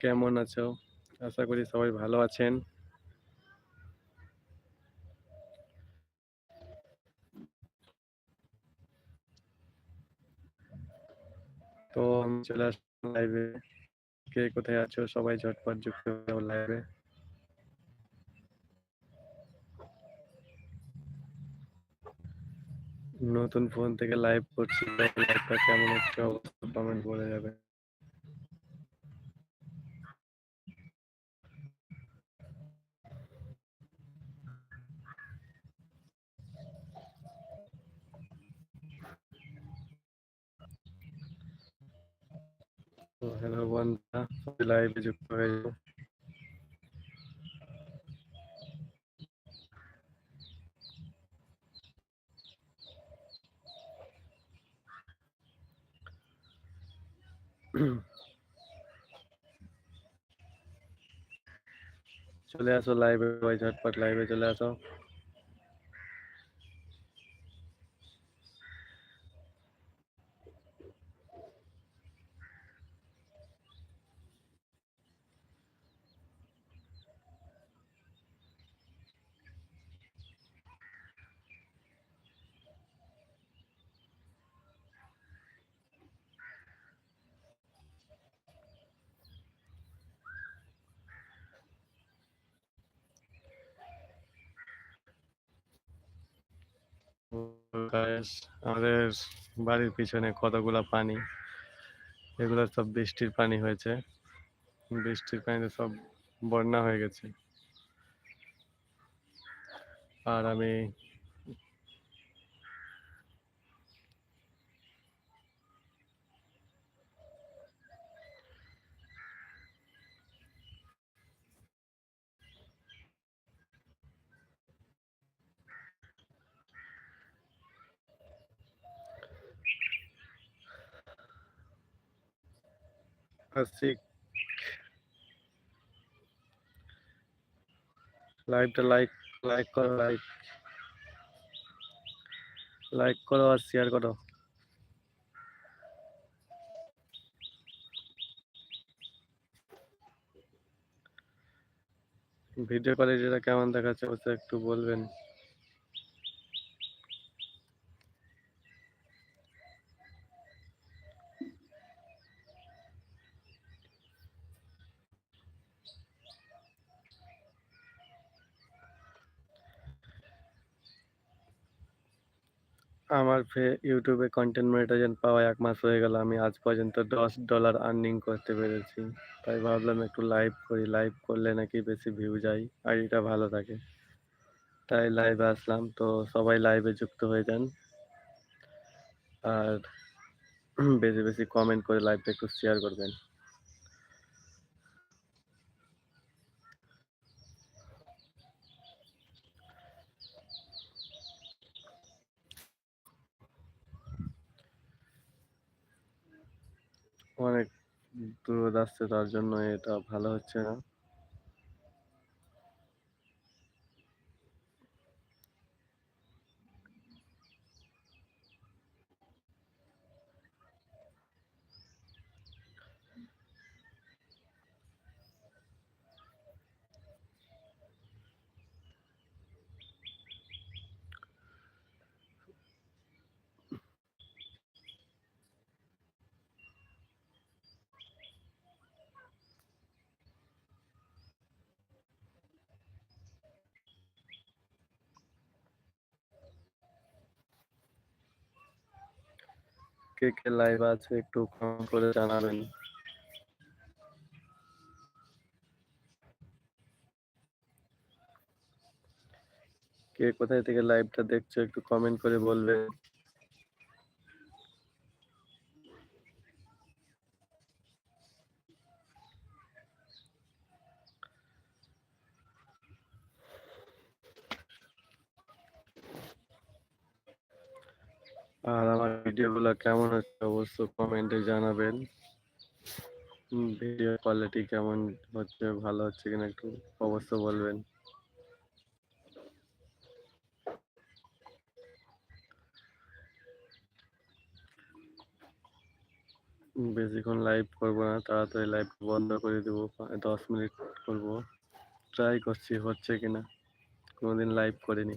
কেমন আছো? আশা করি সবাই ভালো আছেন। তো আমি চলে আসলাম লাইভে। কে কোথায় আছো? সবাই ঝটপট যুক্ত লাইভে। নতুন ফোন থেকে লাইভ করছি। কেমন হচ্ছে অবশ্যই কমেন্ট করে যাবেন। তো হ্যালো বন্ধুরা, সবাই লাইভে যুক্ত হয়ে যাও। চলে আসো লাইভে সবাই ঝটপট লাইভে চলে আসো। আমাদের বাড়ির পিছনে কতগুলা পানি। এগুলো সব বৃষ্টির পানি হয়েছে। বৃষ্টির পানিতে সব বন্যা হয়ে গেছে। আর আমি আশিক লাইভটা লাইক লাইক করো লাইক লাইক করো আর শেয়ার করো। ভিডিও কোয়ালিটিটা কেমন দেখাচ্ছে অবশ্যই একটু বলবেন। আমার ইউটিউবে কন্টেন্ট মনিটাইজেশন পাওয়া এক মাস হয়ে গেল। আমি আজ পর্যন্ত দশ ডলার আর্নিং করতে পেরেছি। তাই ভাবলাম একটু লাইভ করি। লাইভ করলে নাকি বেশি ভিউ যায় আইডিটা ভালো থাকে। তাই লাইভে আসলাম। তো সবাই লাইভে যুক্ত হয়ে যান। আর বেশি বেশি কমেন্ট করে লাইভটা একটু শেয়ার করবেন। অনেক দূর আসছে তার জন্য এটা ভালো হচ্ছে না। কে কে লাইভ আছে, একটু কমেন্ট করে জানাবেন। কে কোথায় থেকে লাইভটা দেখছ একটু কমেন্ট করে বলবে আর আমার ভিডিওগুলো কেমন হচ্ছে অবশ্য কমেন্টে জানাবেন। ভিডিও কোয়ালিটি কেমন হচ্ছে, ভালো হচ্ছে কিনা একটু অবশ্য বলবেন। বেশিক্ষণ লাইভ করব না, তাড়াতাড়ি লাইভ বন্ধ করে দেবো দশ মিনিট করব। ট্রাই করছি, হচ্ছে কিনা। কোনোদিন লাইভ করিনি।